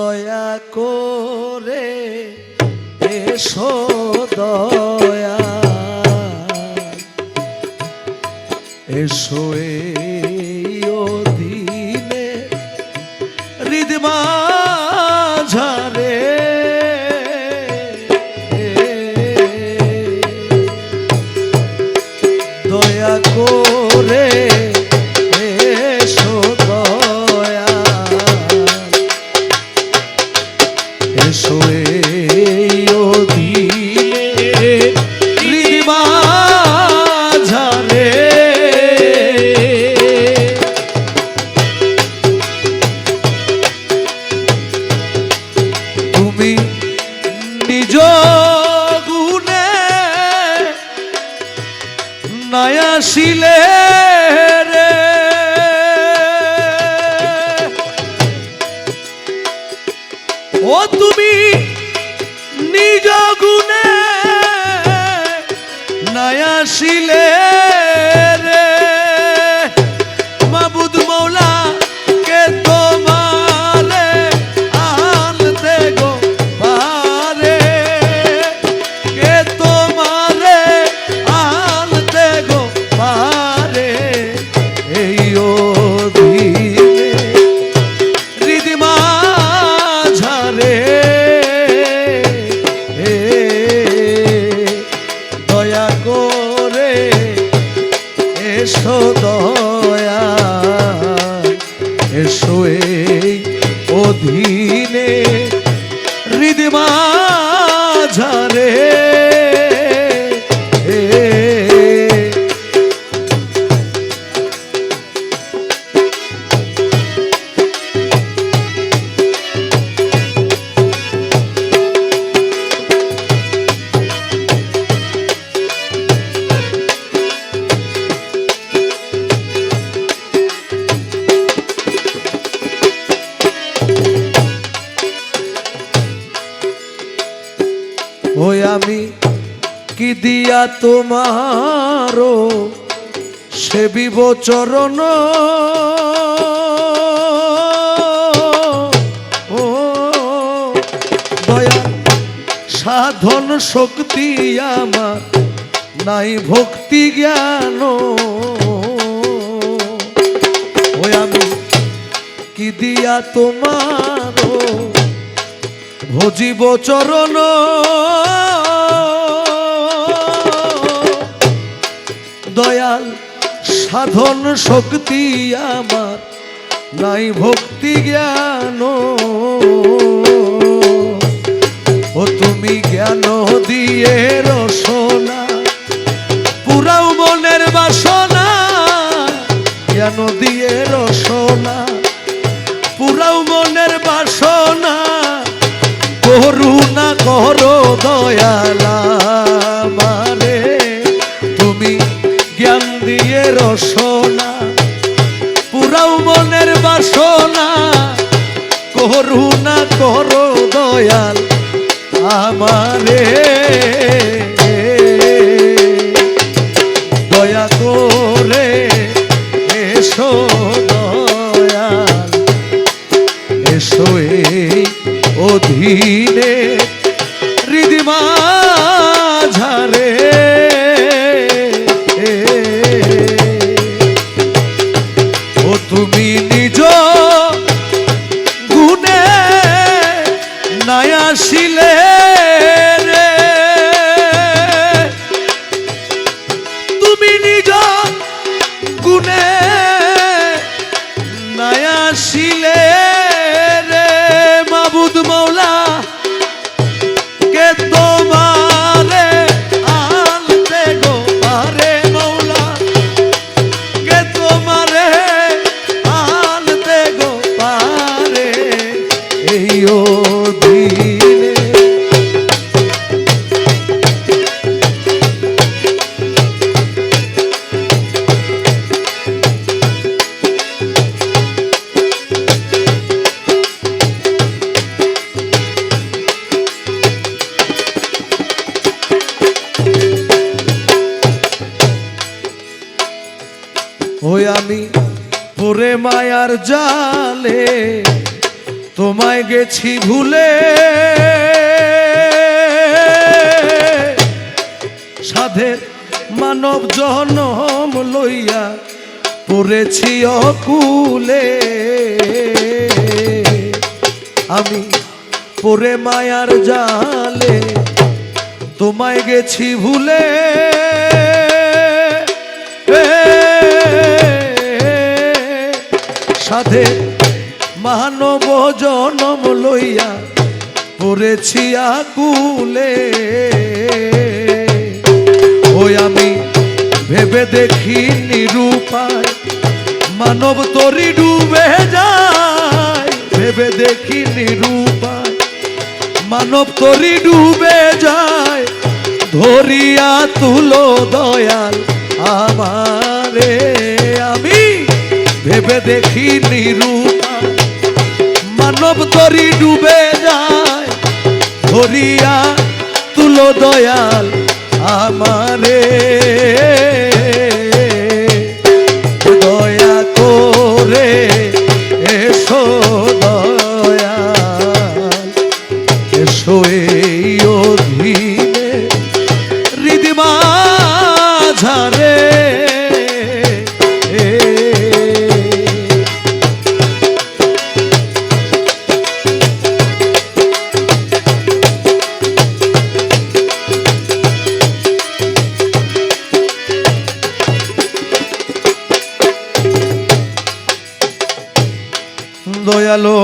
দয়া করে এসো দয়া। এসো এই দিনে হৃদমা এসো তুমি নিজ গুণে নয়াশিলে নয়াশিলে রে অধীনে ওই আমি কি দিয়া তোমারও সেবিব চরণ? ও, দয়া, সাধন শক্তি আমার নাই ভক্তি জ্ঞান। ওই আমি কি দিয়া তোমারও ভজিব চরণ। দয়াল সাধন শক্তি আমার, নাই ভক্তি জ্ঞান। ও তুমি জ্ঞান দিয়ে রসনা, পুরাও মনের বাসনা, জ্ঞান দিয়ে রসনা, পুরাও মনের বাসনা করুণা করো দয়ালা মারে তুমি জ্ঞান দিয়ে রসনা, পুরাও মনের বাসনা। করুণা করো দয়াল আমারে। দয়া করে এসো দয়াল, এসো এই অধীনে পরে মায়ার জালে, তোমায় গেছি ভুলে। সাধের মানব জনম লইয়া পড়েছি অকুলে। আমি পরে মায়ার জালে, তোমায় গেছি ভুলে। সাধে মানব জনম লইয়া পড়েছি আকুলে। ওই আমি ভেবে দেখি নিরূপায় মানব তরি ডুবে যায়। ভেবে দেখি নিরূপায় মানব তরি ডুবে যায়। ধরিয়া তুলো দয়াল আমারে। আমি ভেবে দেখি নিরূপায় মানব তরি ডুবে যায় ধরিয়া তুলো দয়াল আমারে। দয়ালো।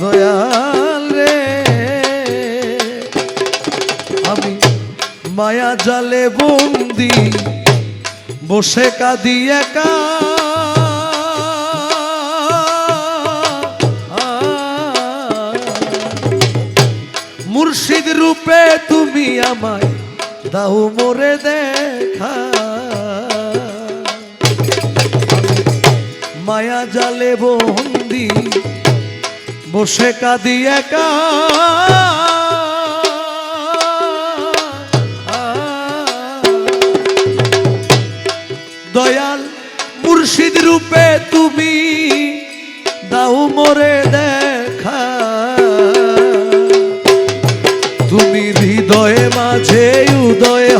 দয়াল রে, আমি মায়া জালে বন্দি, বসে কাঁদি একা। মুর্শিদ রূপে তুমি আমায় দাও মোরে দেখা। মায়া জালে বন্দি, বসে কাঁদি একা। দয়াল মুর্শিদ রূপে তুমি দাও মোরে দেখা। তুমি হৃদয়ে মাঝে উদয়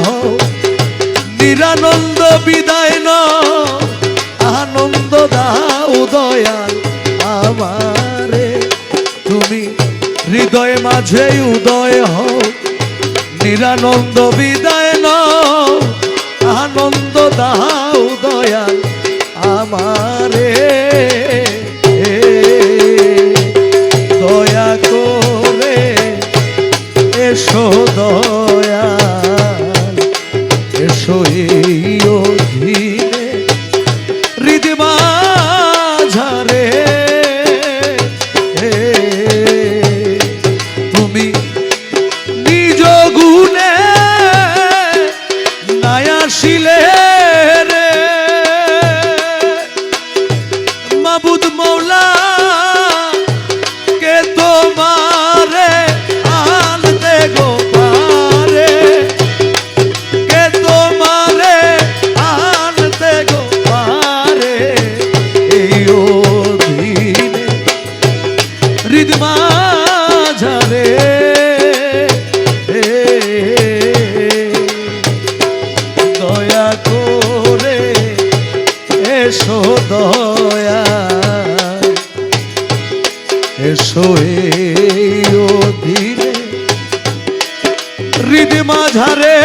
হৃদয় মাঝে উদয় হোক নিরানন্দ বিদায় ন আনন্দ দাও দয়াল আমারে। দয়া করে এসো দয়াল নায়াসিলে এসো ধীরে। হৃদয় মাঝারে